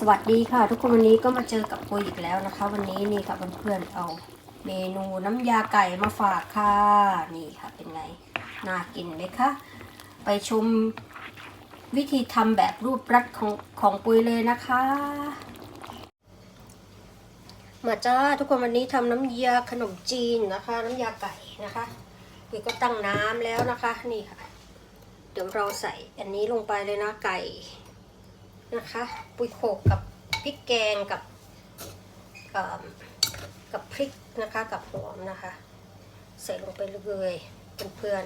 สวัสดีค่ะ ทุกคนวันนี้ก็มาเจอกับปุยอีกแล้วนะคะ วันนี้นี่ค่ะเพื่อนๆเอาเมนูน้ำยาไก่มาฝากค่ะนี่ค่ะเป็นไงน่ากินไหมคะไปชมวิธีทำแบบรูปรัดของของปุยเลยนะคะ มาจ้าทุกคนวันนี้ทำน้ำยาขนมจีนนะคะ น้ำยาไก่นะคะปุยก็ตั้งน้ำแล้วนะคะนี่ค่ะ เดี๋ยวเราใส่อันนี้ลงไปเลยนะไก่ นะคะ ปุยโขกกับพริกแกงกับกับพริกนะคะกับหอมนะคะ ใส่ลงไปเลยเพื่อน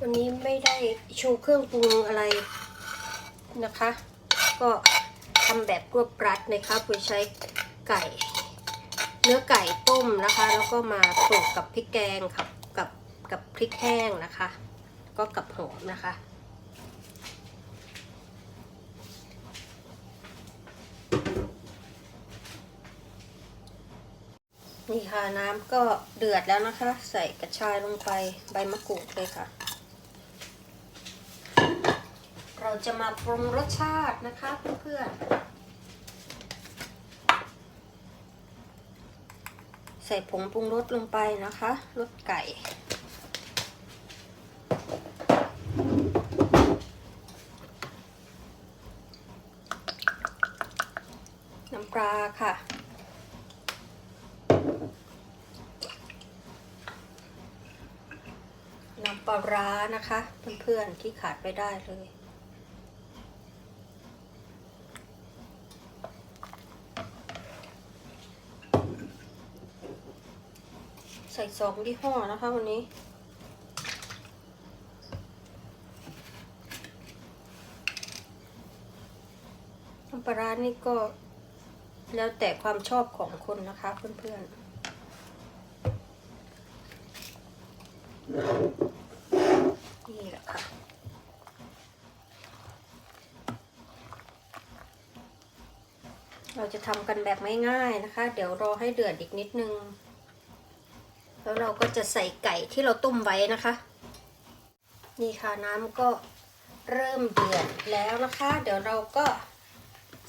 วันนี้ไม่ได้ชูเครื่องปรุงอะไร นะคะ ก็ทำแบบรวบรัดนะคะปุยใช้ไก่ เนื้อไก่ต้มนะคะ แล้วก็มาโขลกกับพริกแกงกับกับกับพริกแห้งนะคะ ก็กับหอมนะคะนี่ค่ะน้ำก็เดือดแล้วนะคะ ใส่กระชายลงไปใบมะกรูดเลยค่ะ เราจะมาปรุงรสชาตินะคะเพื่อนๆ ใส่ผงปรุงรสลงไปนะคะรสไก่ น้ำปลาค่ะน้ำปลาร้านะคะ เพื่อนๆที่ขาดไม่ได้เลย ใส่สองยี่ห้อนะคะวันนี้ น้ำปลาร้านี่ก็แล้วแต่ความชอบของคนนะคะเพื่อนๆ นี่แหละค่ะเราจะทำกันแบบไม่ง่ายนะคะ เดี๋ยวรอให้เดือดอีกนิดนึง แล้วเราก็จะใส่ไก่ที่เราต้มไว้นะคะ นี่ค่ะน้ำก็เริ่มเดือดแล้วนะคะ เดี๋ยวเราก็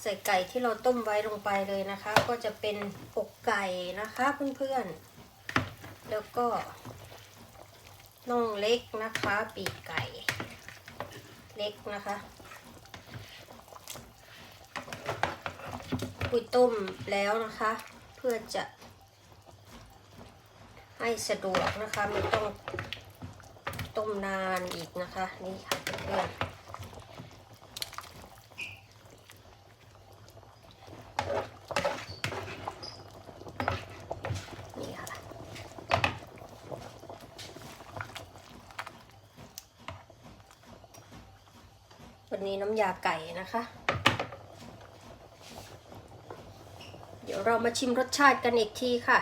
ใส่ไก่ที่เราต้มไว้ลงไปเลยนะคะ ก็จะเป็นอกไก่นะคะเพื่อนๆ แล้วก็น่องเล็กนะคะ ปีกไก่ เล็กนะคะปุยต้มแล้วนะคะ เพื่อจะ ให้สะดวกนะคะไม่ต้องต้มนานอีกนะคะ นี่ค่ะเพื่อนนี่ค่ะวันนี้น้ำยาไก่นะคะ เดี๋ยวเรามาชิมรสชาติกันอีกทีค่ะ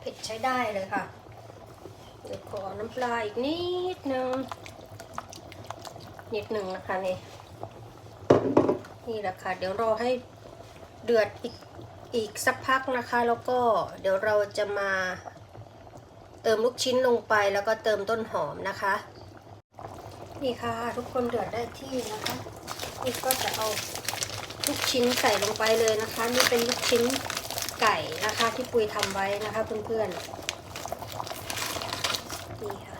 เผ็ดใช้ได้เลยค่ะ เดี๋ยวขอน้ำปลาอีกนิดนึง นิดหนึ่งนะคะนี่ นี่แหละค่ะ เดี๋ยวรอให้เดือดอีกอีกสักพักนะคะ แล้วก็เดี๋ยวเราจะมาเติมลูกชิ้นลงไปแล้วก็เติมต้นหอมนะคะ นี่ค่ะ ทุกคนเดือดได้ที่นะคะนี่ก็จะเอาลูกชิ้นใส่ลงไปเลยนะคะ นี่เป็นลูกชิ้น ไก่นะคะที่ปุยทำไว้นะคะเพื่อนๆนี่ค่ะ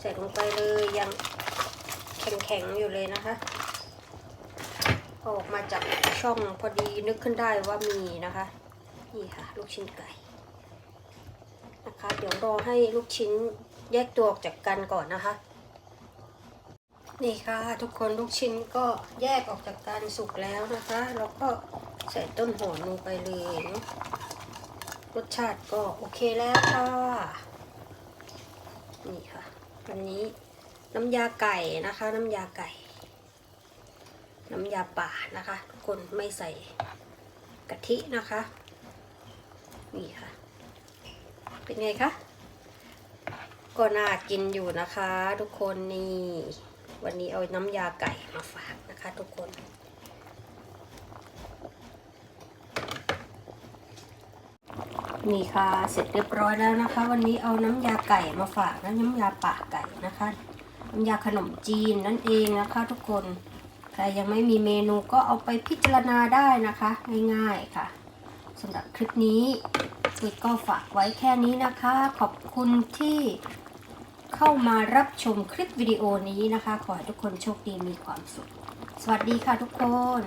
ใส่ลงไปเลยยังแข็งๆอยู่เลยนะคะ ออกมาจากช่องพอดีนึกขึ้นได้ว่ามีนะคะ นี่ค่ะ ลูกชิ้นไก่นะคะ เดี๋ยวรอให้ลูกชิ้นแยกตัวออกจากกันก่อนนะคะ นี่ค่ะ ทุกคนลูกชิ้นก็แยกออกจากกันสุกแล้วนะคะ แล้วก็ ใส่ต้นหอมลงไปเลยเนอะรสชาติก็โอเคแล้วค่ะ นี่ค่ะวันนี้น้ำยาไก่นะคะ น้ำยาไก่ น้ำยาป่านะคะ ทุกคนไม่ใส่กะทินะคะ นี่ค่ะ เป็นไงคะก็น่ากินอยู่นะคะ ทุกคนนี่วันนี้เอาน้ำยาไก่มาฝากนะคะ ทุกคน นี่ค่ะ เสร็จเรียบร้อยแล้วนะคะ วันนี้เอาน้ำยาไก่มาฝากนะน้ำยาป่าไก่นะคะ น้ำยาขนมจีนนั่นเองนะคะทุกคน ใครยังไม่มีเมนูก็เอาไปพิจารณาได้นะคะ ง่ายๆค่ะสำหรับคลิปนี้นี่ก็ฝากไว้แค่นี้นะคะ ขอบคุณที่เข้ามารับชมคลิปวิดีโอนี้นะคะ ขอให้ทุกคนโชคดีมีความสุข สวัสดีค่ะทุกคน